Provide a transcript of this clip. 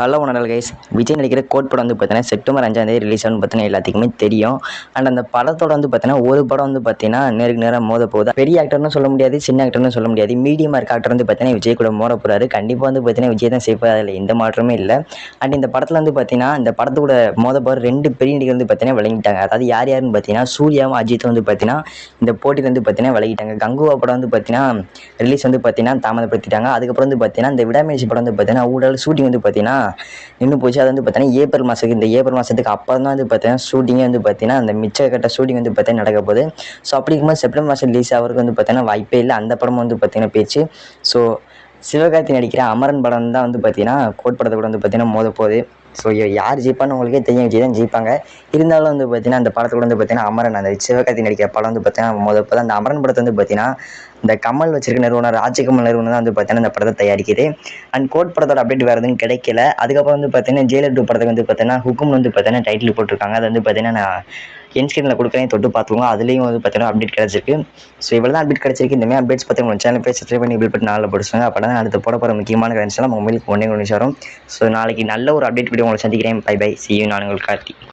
Hello உணர்கள் guys Vijay நடிக்கிற code படம் வந்து பார்த்தீங்கன்னா செப்டம்பர் அஞ்சாந்தேதி ரிலீஸ் ஆகும் பார்த்தீங்கன்னா எல்லாத்துக்குமே தெரியும் அண்ட் அந்த படத்தோட வந்து பார்த்தீங்கன்னா ஒரு படம் வந்து பார்த்தீங்கன்னா நேருக்கு நேரம் மோத போகுது பெரிய ஆக்டர்னு சொல்ல முடியாது சின்ன ஆக்டர்னு சொல்ல முடியாது மீடியம் இருக்க ஆக்டர் வந்து பார்த்தீங்கன்னா விஜய் கூட மோத போகிறாரு கண்டிப்பாக வந்து பார்த்தீங்கன்னா விஜய் தான் சேஃபாக அதில் எந்த மாற்றமே இல்லை அண்ட் இந்த படத்தில் வந்து பார்த்தீங்கன்னா இந்த படத்தோட மோத போகிற ரெண்டு பெரிய நடிகர் வந்து பார்த்தீங்கன்னா விளங்கிட்டாங்க அதாவது யார் யாருன்னு பார்த்தீங்கன்னா சூர்யாவும் அஜித்தும் வந்து பார்த்தீங்கன்னா இந்த போட்டியில் வந்து பார்த்தீங்கன்னா விலகிட்டாங்க கங்குவா படம் வந்து பார்த்தீங்கன்னா ரிலீஸ் வந்து பார்த்தீங்கன்னா தாமதப்படுத்திட்டாங்க அதுக்கப்புறம் வந்து பார்த்தீங்கன்னா இந்த விடாமுயற்சி படம் வந்து பார்த்தீங்கன்னா ஊடல் ஷூட்டிங் வந்து பார்த்தீங்கன்னா நின்று போச்சு. அது வந்து பார்த்தீங்கன்னா ஏப்ரல் மாதத்துக்கு இந்த ஏப்ரல் மாதத்துக்கு அப்புறம் தான் வந்து பார்த்தீங்கன்னா ஷூட்டிங்கே வந்து பார்த்தீங்கன்னா அந்த மிச்ச கட்ட ஷூட்டிங் வந்து பார்த்தீங்கன்னா நடக்க போகுது. ஸோ அப்படி இருக்கும்போது செப்டம்பர் மாதம் ரிலீஸ் ஆகிறதுக்கு வந்து பார்த்தீங்கன்னா வாய்ப்பே இல்லை. அந்த படமும் வந்து பார்த்தீங்கன்னா பேச்சு ஸோ சிவகார்த்தி நடிக்கிற அமரன் படம் தான் வந்து பார்த்தீங்கன்னா கோட் படத்தை கூட வந்து பார்த்தீங்கன்னா மோத போகுது. ஸோ யார் ஜெயிப்பான்னு உங்களுக்கே தெரியும். விஜய் தான் ஜெயிப்பாங்க இருந்தாலும் வந்து பார்த்தீங்கன்னா அந்த படத்தை கூட வந்து பார்த்தீங்கன்னா அமரன் அந்த சிவகார்த்தி நடிக்கிற படம் வந்து பார்த்தீங்கன்னா முதல் போகுது அந்த அமரன் படத்தை வந்து பார்த்தீங்கன்னா இந்த கமல் வச்சிருக்க நிறுவனம் ராஜகமல் நிறுவனம் தான் வந்து பார்த்தீங்கன்னா இந்த படத்தை தயாரிக்குது. அண்ட் கோட் படத்தோட அப்டேட் வேறு எதுவும் கிடைக்கல. அதுக்கப்புறம் வந்து பார்த்தீங்கன்னா ஜெயிலர் டூ படத்துக்கு வந்து பார்த்தீங்கன்னா ஹுக்கும் வந்து பார்த்தீங்கன்னா டைட்டில் போட்டிருக்காங்க. அது வந்து பார்த்தீங்கன்னா நான் என் ஸ்கிரீனில் கொடுக்குறேன் தொட்டு பார்த்துக்கோங்க. அதுலேயும் வந்து பார்த்தீங்கன்னா அப்டேட் கிடச்சிருக்கு. ஸோ இவ்வளோ தான் அப்டேட் கிடச்சிருக்கு. இந்த மாதிரி அப்டேட்ஸ் பற்றி உங்கள் சேனல் போய் சப்ஸ்கிரைப் பண்ணி பில் பண்ணி நாளில் படிச்சுங்க அப்போ தான் அடுத்து போட போகிற முக்கியமான கரன்ஸ்லாம் உங்கள் மொபைலுக்கு ஒன்றே ஒன்று வரும் ஸோ நாளைக்கு நல்ல ஒரு அப்டேட் வீடியோ உங்களை சந்திக்கிறேன். பை பை சி யூ நான் உங்களுக்கு கார்த்தி.